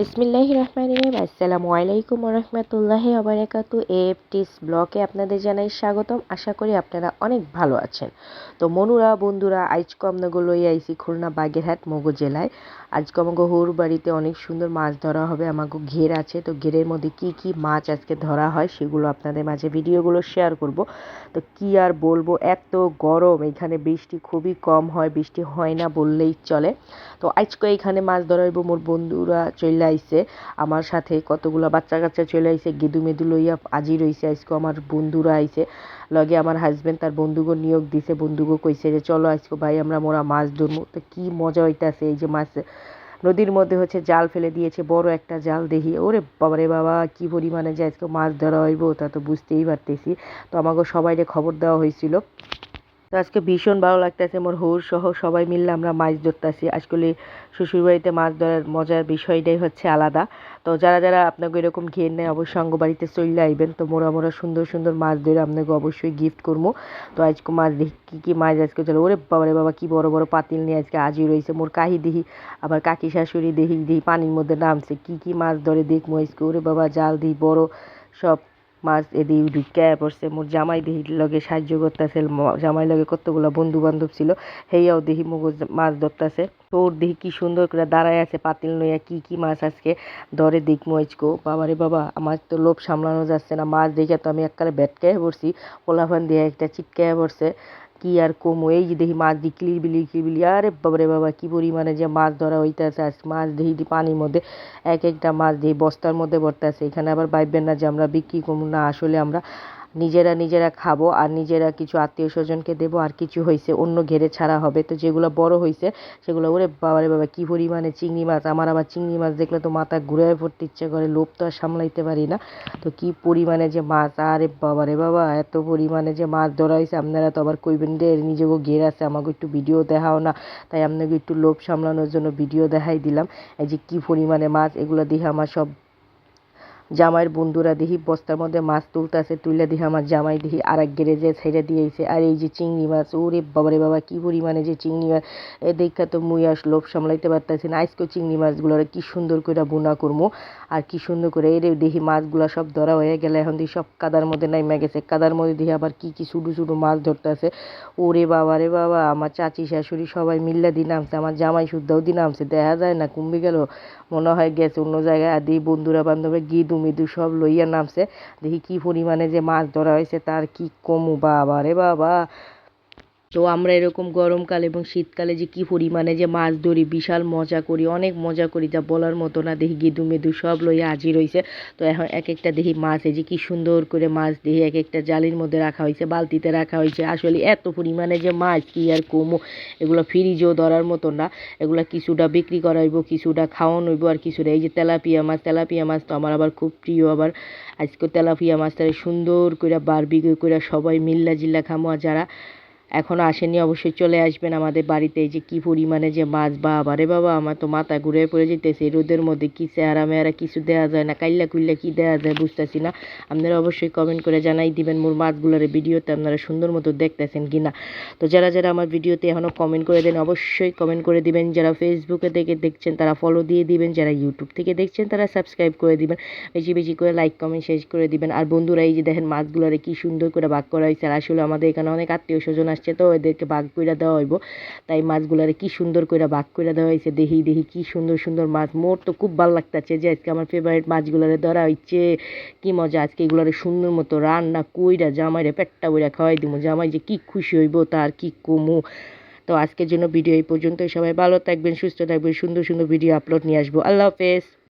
বিসমিল্লাহ রহমান রহিম। আসসালামু আলাইকুম রহমতুল্লাহ আবরাকাতু এফটিস ব্লকে আপনাদের জানাই স্বাগতম। আশা করি আপনারা অনেক ভালো আছেন। তো মনুরা, বন্ধুরা আজকে আপনাকে লই আইসি খুলনা বাগেরহাট মগু জেলায়। আজকে আমাকে হুর বাড়িতে অনেক সুন্দর মাছ ধরা হবে। আমাকে ঘের আছে। তো ঘেরের মধ্যে কি কি মাছ আজকে ধরা হয় সেগুলো আপনাদের মাঝে ভিডিওগুলো শেয়ার করব। তো কি আর বলব, এত গরম। এখানে বৃষ্টি খুবই কম হয়। বৃষ্টি হয় না বললেই চলে। তো আজকে এখানে মাছ ধরা হইব মোর বন্ধুরা চলে আইছে। আমার সাথে কতগুলো বাচ্চা কাচ্চা চলে আইছে, গেদু মেদু লইয়া আজি রইছে, আজকে আমার বন্ধুরা আইছে। লগে আমার হাজবেন্ড তার বন্ধুগো নিয়োগ দিছে, বন্ধুগো কইছে যে, চলো আজকে ভাই আমরা মোরা মাছ ধরবো তো কি মজা হইতাছে এই যে মাছ। নদীর মধ্যে হচ্ছে জাল ফেলে দিয়েছে, বড় একটা জাল দেখি। ওরে বাবারে বাবা, কি পরিমাণে যে আজকে মাছ ধরা হইব তা তো বুঝতেই পারতেছি। তো আমাকে সবাইকে খবর দেওয়া হয়েছিল তো আজকে ভীষণ ভালো লাগতেছে মোর হৌর সহ সবাই মিললে আমরা মাছ ধরতেছি। আজকাল শ্বশুরবাড়িতে মাছ ধরার মজার বিষয়টাই হচ্ছে আলাদা। তো যারা যারা আপনাকে এরকম ঘের নেয়, অবশ্যই অঙ্গ বাড়িতে চলে আইবেন। তো মোরা মোরা সুন্দর সুন্দর মাছ ধরে আপনাকে অবশ্যই গিফট করব তো আজকে মাছ দেখি, কী কী মাছ আজকে চলো? ওরে বাবারে বাবা, কি বড় বড় পাতিল নিয়ে আজকে আজই রয়েছে মোর কাহি দেখি আবার কাকি শাশুড়ি দেখি দেখি পানির মধ্যে নামছে। কি কি মাছ ধরে দেখব আজকে? ওরে বাবা, জাল দিই বড় সব মাছ এদিকে ঢুকায় পড়ছে। মোর জামাই দেহির লগে সাহায্য করতেছে জামাই লগে কতগুলো বন্ধু বান্ধব ছিল হেয়াও দেখি মগজ মাছ ধরতেছে। তোর দেখি কি সুন্দর করে দাঁড়ায় আছে পাতিল নইয়া কি কি মাছ আজকে? ধরে দেখব আজকো বাবারে বাবা, আমার তো লোভ সামলানো যাচ্ছে না। মাছ দেখে তো আমি এককালে ভেটকায় পড়ছি পোলাফান দিয়ে একটা চিটকায় পড়ছে। কি আর কমো? এই যে দেখি মাছ দি কিলির বিলি ক্লির বিলি আরে বাবারে বাবা, কি পরিমাণে যে মাছ ধরা হইতেছে আজ। মাছ দেখি দি পানির মধ্যে, এক একটা মাছ দেখি বস্তার মধ্যে পড়তেছে এখানে আবার ভাববেন না যে আমরা বিক্রি করব। না, আসলে আমরা নিজেরা নিজেরা খাব আর নিজেরা কিছু আত্মীয় স্বজনকে দেবো আর কিছু হয়েছে অন্য ঘেরে ছাড়া হবে। তো যেগুলো বড় হয়েছে সেগুলো ওরে বাবারে বাবা, কী পরিমাণে চিংড়ি মাছ! আমার আবার চিংড়ি মাছ দেখলে তো মাথা ঘুরে পড়তে ইচ্ছে করে, লোভ তো আর সামলাইতে পারি না। তো কি পরিমাণে যে মাছ! আরে বাবারে বাবা, এত পরিমাণে যে মাছ ধরা হয়েছে আপনারা তো আবার কইবেন রে নিজেকেও ঘের আছে আমাকে একটু ভিডিও দেখাও না। তাই আপনাকে একটু লোভ সামলানোর জন্য ভিডিও দেখাই দিলাম। এই যে কী পরিমাণে মাছ, এগুলো দেখে আমার সব জামাইয়ের বন্ধুরা দেখি বস্তার মধ্যে মাছ তুলতেছে তুলে দেখি আমার জামাই দেখি আর এক গ্যারেজে ছেড়ে দিয়েছে। আর এই যে চিংড়ি মাছ, ওরে বাবারে বাবা, কি পরিমাণে যে চিংড়ি মাছ। এ দেখা তো মুই আস লোভ সামলাইতে পারতেছি না। আজকেও চিংড়ি মাছগুলোরে কি সুন্দর করে বোনা করব আর কি সুন্দর করে এর দেখি মাছগুলো সব ধরা হয়ে গেলে এখন দেখি সব কাদার মধ্যে নাইমা গেছে। কাদার মধ্যে দেখি আবার কি কি ছোটো ছোটো মাছ ধরতেছে। ওরে বাবা রে বাবা, আমার চাচি শাশুড়ি সবাই মিল্লা দিন নামছে, আমার জামাই শুদ্ধাও দিন নামছে, দেখা যায় না কমবে গেল। মনে হয় গেছে, অন্য জায়গায় আদি বন্ধুরা বান্ধবরা গিদু মিদু সব লইয়া নামছে। দেখি কি পরিমাণে যে মাছ ধরা হয়েছে, তার কি কমু বাবা রে বাবা। তো আমরা এরকম গরমকাল এবং শীতকালে যে কি পরিমাণে যে মাছ ধরি, বিশাল মজা করি, অনেক মজা করি, যা বলার মতো না, দেখি গেদু মেদু সব লইয়া হাজির হয়েছে তো এখন এক একটা দেখি মাছ, এই যে কি সুন্দর করে মাছ দেখি এক একটা জালির মধ্যে রাখা হয়েছে বালতিতে রাখা হয়েছে আসলে এত পরিমাণে যে মাছ, কি আর কমো? এগুলো ফ্রিজেও ধরার মতো না। এগুলো কিছুটা বিক্রি করা হইব, কিছুটা খাওয়ানো হইব আর কিছুটা। এই যে তেলাপিয়া মাছ তেলাপিয়া মাছ তো আমার আবার খুব প্রিয় আবার। আজকে তেলাপিয়া মাছটা সুন্দর করে বারবিকিউ করে সবাই মিল্লা জিল্লা খামো আর যারা এখনও আসেনি, অবশ্যই চলে আসবেন আমাদের বাড়িতে। যে কী পরিমাণে যে মাছ, বাবা রে বাবা, আমার তো মাথা ঘুরে পড়ে যেতেছে। রোদের মধ্যে কী চেহারা মেহারা কিছু দেওয়া যায় না, কাইল্লা কুইল্লা কী দেওয়া যায় বুঝতেছি না। আপনারা অবশ্যই কমেন্ট করে জানাই দিবেন মোর মাছগুলোর ভিডিওতে আপনারা সুন্দর মতো দেখতেছেন কি না তো যারা যারা আমার ভিডিওতে এখনও কমেন্ট করে দেন, অবশ্যই কমেন্ট করে দিবেন। যারা ফেসবুকে থেকে দেখছেন, তারা ফলো দিয়ে দিবেন। যারা ইউটিউব থেকে দেখছেন, তারা সাবস্ক্রাইব করে দিবেন। বেশি বেশি করে লাইক কমেন্ট শেষ করে দিবেন। আর বন্ধুরা, এই যে দেখেন মাছগুলোরে কি সুন্দর করে ভাগ করা হয়েছে। আর আসলে আমাদের এখানে অনেক আত্মীয় স্বজন আসছে তো এদেরকে ভাগ কইরা দেওয়া হইব। তাই মাছগুলারে কি সুন্দর করে ভাগ কইরা দেওয়া হয়েছে দেখি দেখি কি সুন্দর সুন্দর মাছ। মোর তো খুব ভালো লাগতেছে যে আজকে আমার ফেভারিট মাছগুলারে ধরা হইছে। কি মজা, আজকে এগুলারে সুন্দর মতো রান্না কইরা জামাইরে পেটটা বইরা খাওয়াই দিব জামাই যে কি খুশি হইব, তার কি কমু। তো আজকের জন্য ভিডিও এই পর্যন্তই। সবাই ভালো থাকবেন, সুস্থ থাকবেন, সুন্দর সুন্দর ভিডিও আপলোড নিয়ে আসব। আল্লাহ হাফেজ।